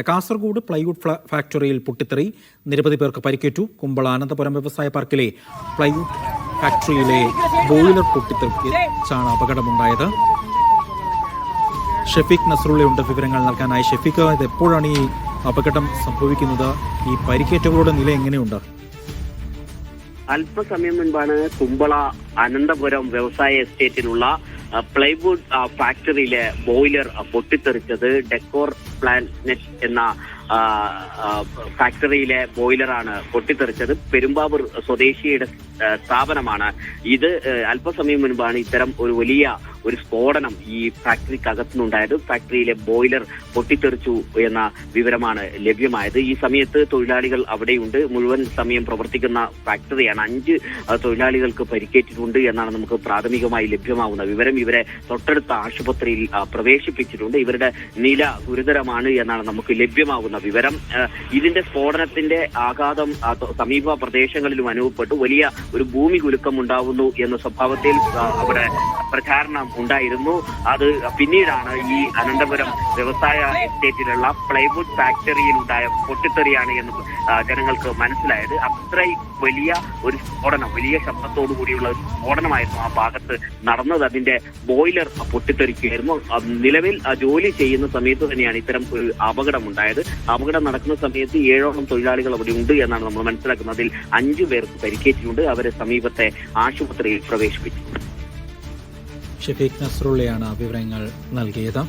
Kasaragod plywood ഫാക്ടറിയിൽ പൊട്ടിത്തെറി. നിരവധി പേർക്ക് പരിക്കേറ്റു. കുമ്പള അനന്തപുരം വ്യവസായ പാർക്കിലെ പ്ലൈവുഡ് ഫാക്ടറിയിലെ ബോയിലർ പൊട്ടിത്തെറിച്ചാണ് അപകടമുണ്ടായത്. ഷെഫീഖ് നസറുള്ളയുണ്ട് വിവരങ്ങൾ നൽകാനായി ഷെഫീഖ് ഇത് എപ്പോഴാണ് ഈ അപകടം സംഭവിക്കുന്നത്? ഈ പരിക്കേറ്റവരുടെ നില എങ്ങനെയുണ്ട്? അല്പസമയം മുൻപാണ് കുമ്പള അനന്തപുരം വ്യവസായ എസ്റ്റേറ്റിലുള്ള പ്ലൈവുഡ് ഫാക്ടറിയിലെ ബോയിലർ പൊട്ടിത്തെറിച്ചത് ഡെക്കോർ പ്ലാനറ്റ് എന്ന ആ, ആ, ഫാക്ടറിയിലെ ബോയിലറാണ് പൊട്ടിത്തെറിച്ചത്. പെരുമ്പാവൂർ സ്വദേശിയുടെ സ്ഥാപനമാണ് ഇത്. അല്പസമയം മുൻപാണ് ഇത്തരം ഒരു വലിയ ഒരു സ്ഫോടനം ഈ ഫാക്ടറിക്കകത്തുനിന്നുണ്ടായത്. ഫാക്ടറിയിലെ ബോയിലർ പൊട്ടിത്തെറിച്ചു എന്ന വിവരമാണ് ലഭ്യമായത്. ഈ സമയത്ത് തൊഴിലാളികൾ അവിടെയുണ്ട്. മുഴുവൻ സമയം പ്രവർത്തിക്കുന്ന ഫാക്ടറിയാണ്. അഞ്ച് തൊഴിലാളികൾക്ക് പരിക്കേറ്റിട്ടുണ്ട് എന്നാണ് നമുക്ക് പ്രാഥമികമായി ലഭ്യമാവുന്ന വിവരം. ഇവരെ തൊട്ടടുത്ത ആശുപത്രിയിൽ പ്രവേശിപ്പിച്ചിട്ടുണ്ട്. ഇവരുടെ നില ഗുരുതരമാണ് എന്നാണ് നമുക്ക് ലഭ്യമാകുന്ന വിവരം. ഇതിന്റെ സ്ഫോടനത്തിന്റെ ആഘാതം സമീപ പ്രദേശങ്ങളിലും അനുഭവപ്പെട്ടു. വലിയ ഒരു ഭൂമി കുലുക്കം ഉണ്ടാവുന്നു എന്ന സ്വഭാവത്തിൽ അവിടെ പ്രചാരണം ഉണ്ടായിരുന്നു. അത് പിന്നീടാണ് ഈ അനന്തപുരം വ്യവസായ എസ്റ്റേറ്റിലുള്ള പ്ലൈവുഡ് ഫാക്ടറിയിൽ ഉണ്ടായ പൊട്ടിത്തെറിയാണ് എന്ന് ജനങ്ങൾക്ക് മനസ്സിലായത്. അത്രയും വലിയ ഒരു സ്ഫോടനം വലിയ ശബ്ദത്തോടു കൂടിയുള്ള ഒരു സ്ഫോടനമായിരുന്നു ആ ഭാഗത്ത് നടന്നത്. അതിന്റെ ബോയിലർ പൊട്ടിത്തെറിക്കുകയായിരുന്നു. നിലവിൽ ജോലി ചെയ്യുന്ന സമയത്ത് തന്നെയാണ് ഇത്തരം ഒരു അപകടം ഉണ്ടായത് അപകടം നടക്കുന്ന സമയത്ത് ഏഴോളം തൊഴിലാളികൾ അവിടെ ഉണ്ട് എന്നാണ് നമ്മൾ മനസ്സിലാക്കുന്നത്. അതിൽ അഞ്ചു പേർക്ക് പരിക്കേറ്റിട്ടുണ്ട്. അവരെ സമീപത്തെ ആശുപത്രിയിൽ പ്രവേശിപ്പിച്ചു. ഷെഫീഖ് നസറുള്ളയാണ് വിവരങ്ങൾ നൽകിയത്.